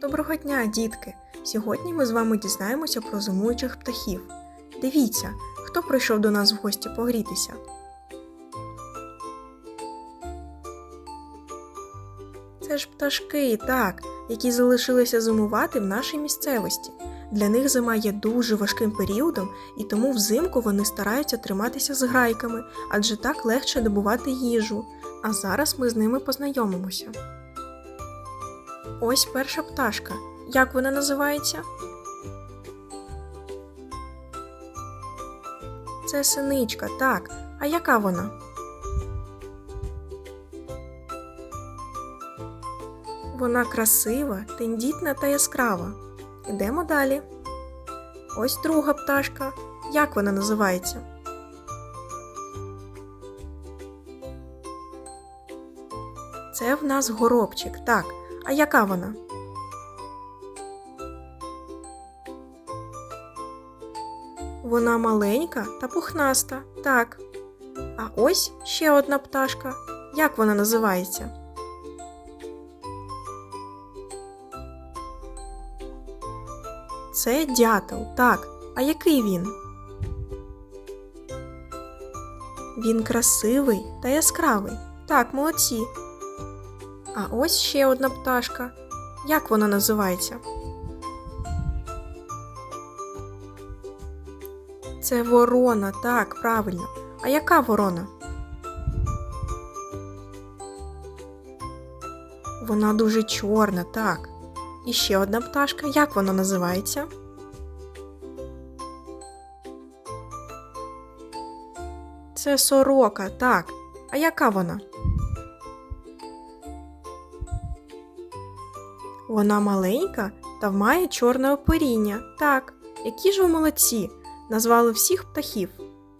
Доброго дня, дітки! Сьогодні ми з вами дізнаємося про зимуючих птахів. Дивіться, хто прийшов до нас в гості погрітися. Це ж пташки, так, які залишилися зимувати в нашій місцевості. Для них зима є дуже важким періодом, і тому взимку вони стараються триматися з грайками, адже так легше добувати їжу. А зараз ми з ними познайомимося. Ось перша пташка. Як вона називається? Це синичка, так. А яка вона? Вона красива, тендітна та яскрава. Ідемо далі. Ось друга пташка. Як вона називається? Це в нас горобчик, так. А яка вона? Вона маленька та пухнаста, так. А ось ще одна пташка. Як вона називається? Це дятел, так. А який він? Він красивий та яскравий. Так, молодці. А ось ще одна пташка. Як вона називається? Це ворона, так, правильно. А яка ворона? Вона дуже чорна, так. І ще одна пташка. Як вона називається? Це сорока, так. А яка вона? Вона маленька та має чорне оперіння. Так, які ж ви молодці! Назвали всіх птахів.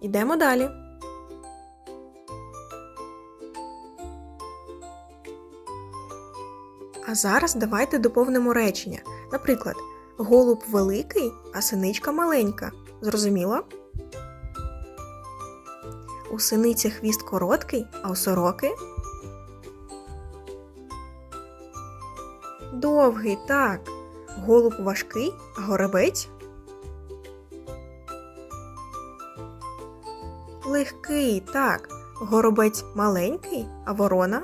Ідемо далі. А зараз давайте доповнимо речення. Наприклад, голуб великий, а синичка маленька. Зрозуміло? У синиці хвіст короткий, а у сороки Довгий, так. Голуб важкий, а горобець? Легкий, так. Горобець маленький, а ворона?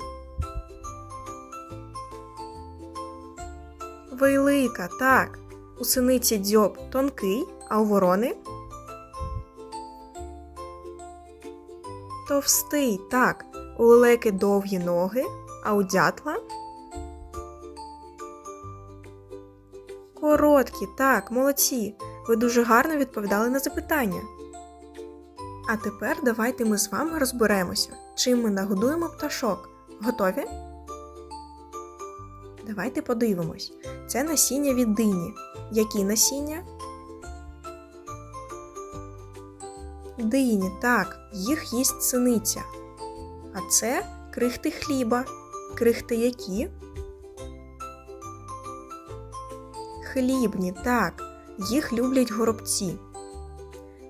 Велика, так. У синиці дзьоб тонкий, а у ворони? Товстий, так. У лелеки довгі ноги, а у дятла? Короткі, так, молодці. Ви дуже гарно відповідали на запитання. А тепер давайте ми з вами розберемося, чим ми нагодуємо пташок. Готові? Давайте подивимось. Це насіння від дині. Які насіння? Дині, так, їх їсть синиця. А це крихти хліба. Крихти які? Хлібні, так, їх люблять горобці.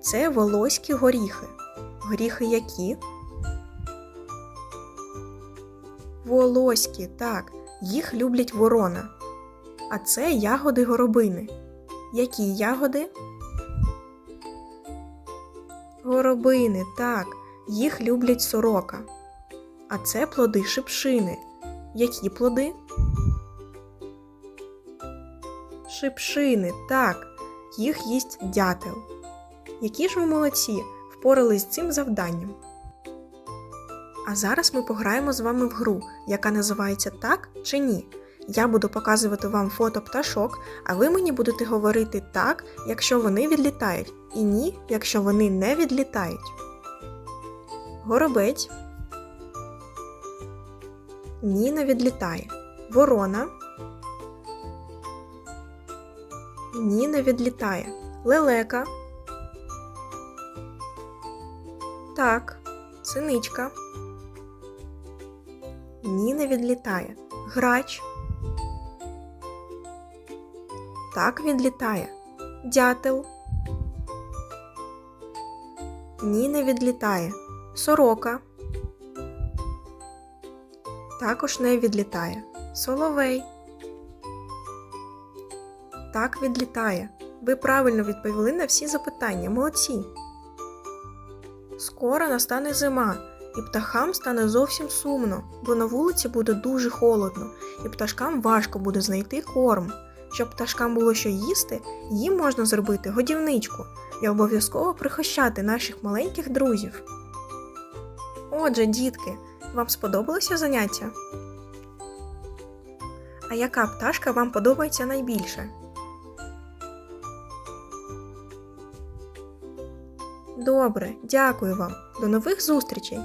Це волоські горіхи. Горіхи які? Волоські, так, їх люблять ворона. А це ягоди горобини. Які ягоди? Горобини, так, їх люблять сорока. А це плоди шипшини. Які плоди? Шипшини, так, їх їсть дятел. Які ж ви молодці, впорались з цим завданням. А зараз ми пограємо з вами в гру, яка називається Так чи ні. Я буду показувати вам фото пташок, а ви мені будете говорити так, якщо вони відлітають, і ні, якщо вони не відлітають. Горобець. Ні, не відлітає. Ворона. Ні, не відлітає. Лелека. Так, синичка. Ні, не відлітає. Грач. Так відлітає. Дятел. Ні, не відлітає. Сорока. Також не відлітає. Соловей. Так відлітає. Ви правильно відповіли на всі запитання, молодці. Скоро настане зима, і птахам стане зовсім сумно, бо на вулиці буде дуже холодно, і пташкам важко буде знайти корм. Щоб пташкам було що їсти, їм можна зробити годівничку і обов'язково прихощати наших маленьких друзів. Отже, дітки, вам сподобалося заняття? А яка пташка вам подобається найбільше? Добре, дякую вам. До нових зустрічей!